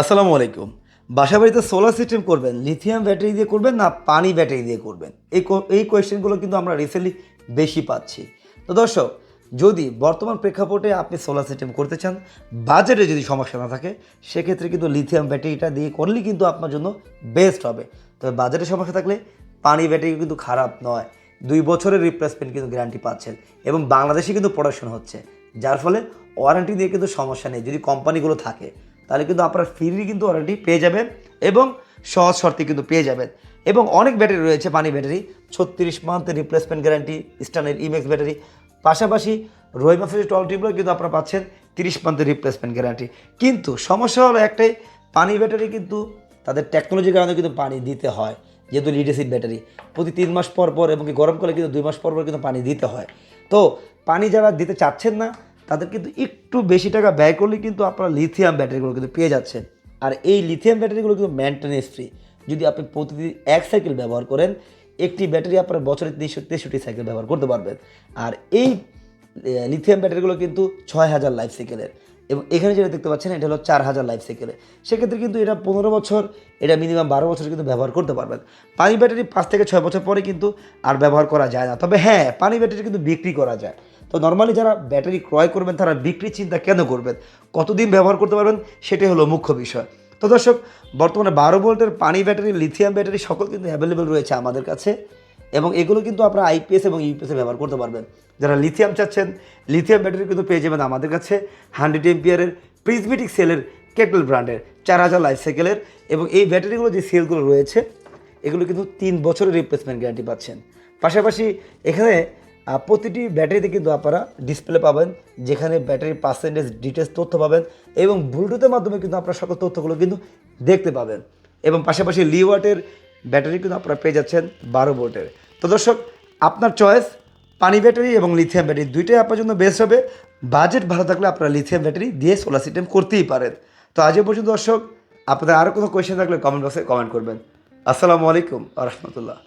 আসসালামু আলাইকুম। বাসা বাড়িতে সোলার সিস্টেম করবেন লিথিয়াম ব্যাটারি দিয়ে করবেন না পানি ব্যাটারি দিয়ে করবেন? এই এই কোয়েশ্চেনগুলো কিন্তু আমরা রিসেন্টলি বেশি পাচ্ছি। তো দর্শক, যদি বর্তমান প্রেক্ষাপটে আপনি সোলার সিস্টেম করতে চান বাজেটে যদি সমস্যা না থাকে, সেক্ষেত্রে কিন্তু লিথিয়াম ব্যাটারিটা দিয়ে করলেই কিন্তু আপনার জন্য বেস্ট হবে। তবে বাজেটে সমস্যা থাকলে পানি ব্যাটারি কিন্তু খারাপ নয়। দুই বছরের রিপ্লেসমেন্ট কিন্তু গ্যারান্টি পাচ্ছেন এবং বাংলাদেশে কিন্তু প্রোডাকশন হচ্ছে। যার ফলে ওয়ারেন্টি দিয়ে কিন্তু সমস্যা নেই। যদি কোম্পানিগুলো থাকে তাহলে কিন্তু আপনারা ফ্রি কিন্তু ওয়ারেন্টি পেয়ে যাবেন এবং সহজ শর্তে কিন্তু পেয়ে যাবেন। এবং অনেক ব্যাটারি রয়েছে, পানি ব্যাটারি ছত্রিশ মান্থের রিপ্লেসমেন্ট গ্যারান্টি স্টানের ইমেক্স ব্যাটারি পাশাপাশি রহিমা ফ্রিজ টল টিউবগুলো কিন্তু আপনারা পাচ্ছেন তিরিশ মান্থের রিপ্লেসমেন্ট গ্যারান্টি কিন্তু সমস্যা হলো একটাই, পানি ব্যাটারি কিন্তু তাদের টেকনোলজির কারণে কিন্তু পানি দিতে হয়, যেহেতু লিড অ্যাসিড ব্যাটারি প্রতি তিন মাস পর পর এবং গরমকালে কিন্তু দুই মাস পর পর কিন্তু পানি দিতে হয়। তো পানি যারা দিতে চাচ্ছেন না তাদের কিন্তু একটু বেশি টাকা ব্যয় করলে কিন্তু আপনারা লিথিয়াম ব্যাটারিগুলো কিন্তু পেয়ে যাচ্ছেন। আর এই লিথিয়াম ব্যাটারিগুলো কিন্তু মেনটেনেন্স ফ্রি যদি আপনি প্রতিদিন এক সাইকেল ব্যবহার করেন, একটি ব্যাটারি আপনার বছরে তিনশো তেষট্টি সাইকেল ব্যবহার করতে পারবেন। আর এই লিথিয়াম ব্যাটারিগুলো কিন্তু ছয় হাজার লাইফ সাইকেলের এবং এখানে যেটা দেখতে পাচ্ছেন, এটা হলো চার হাজার লাইফ সাইকেলে সেক্ষেত্রে কিন্তু এটা পনেরো বছর, এটা মিনিমাম বারো বছর কিন্তু ব্যবহার করতে পারবেন। পানি ব্যাটারি পাঁচ থেকে ছয় বছর পরে কিন্তু আর ব্যবহার করা যায় না। তবে হ্যাঁ পানি ব্যাটারি কিন্তু বিক্রি করা যায়। তো নর্মালি যারা ব্যাটারি ক্রয় করবেন, তারা বিক্রির চিন্তা কেন করবেন? কতদিন ব্যবহার করতে পারবেন? সেটাই হলো মুখ্য বিষয়। তো দর্শক, বর্তমানে বারো ভোল্টের পানি ব্যাটারি লিথিয়াম ব্যাটারি সকল কিন্তু অ্যাভেলেবেল রয়েছে আমাদের কাছে এবং এগুলো কিন্তু আপনারা আইপিএস এবং ইউপিএসে ব্যবহার করতে পারবেন। যারা লিথিয়াম চাচ্ছেন লিথিয়াম ব্যাটারি কিন্তু পেয়ে যাবেন আমাদের কাছে হান্ড্রেড এমপিয়ারের প্রিজমেটিক সেলের কেটল ব্র্যান্ডের চার হাজার লাইফ সাইকেলের এবং এই ব্যাটারিগুলো যে সেলগুলো রয়েছে, এগুলো কিন্তু তিন বছরের রিপ্লেসমেন্ট গ্যারান্টি পাচ্ছেন। পাশাপাশি এখানে প্রতিটি ব্যাটারিতে কিন্তু আপনারা ডিসপ্লে পাবেন, যেখানে ব্যাটারির পার্সেন্টেজ ডিটেলস তথ্য পাবেন এবং ব্লুটুথের মাধ্যমে কিন্তু আপনারা সকল তথ্যগুলো কিন্তু দেখতে পাবেন এবং পাশাপাশি লিওয়াটের ব্যাটারি কিন্তু আপনারা পেয়ে যাচ্ছেন বারো ভোল্টের। তো দর্শক, আপনার চয়েস পানি ব্যাটারি এবং লিথিয়াম ব্যাটারি, দুইটাই আপনার জন্য বেস্ট হবে। বাজেট ভালো থাকলে আপনারা লিথিয়াম ব্যাটারি দিয়ে সোলার সিস্টেম করতেই পারেন। তো আজ এ পর্যন্ত দর্শক, আপনাদের আরও কোনো কোয়েশ্চেন থাকলে কমেন্ট বক্সে কমেন্ট করবেন। আসসালামু আলাইকুম আ রহমতুল্লাহ।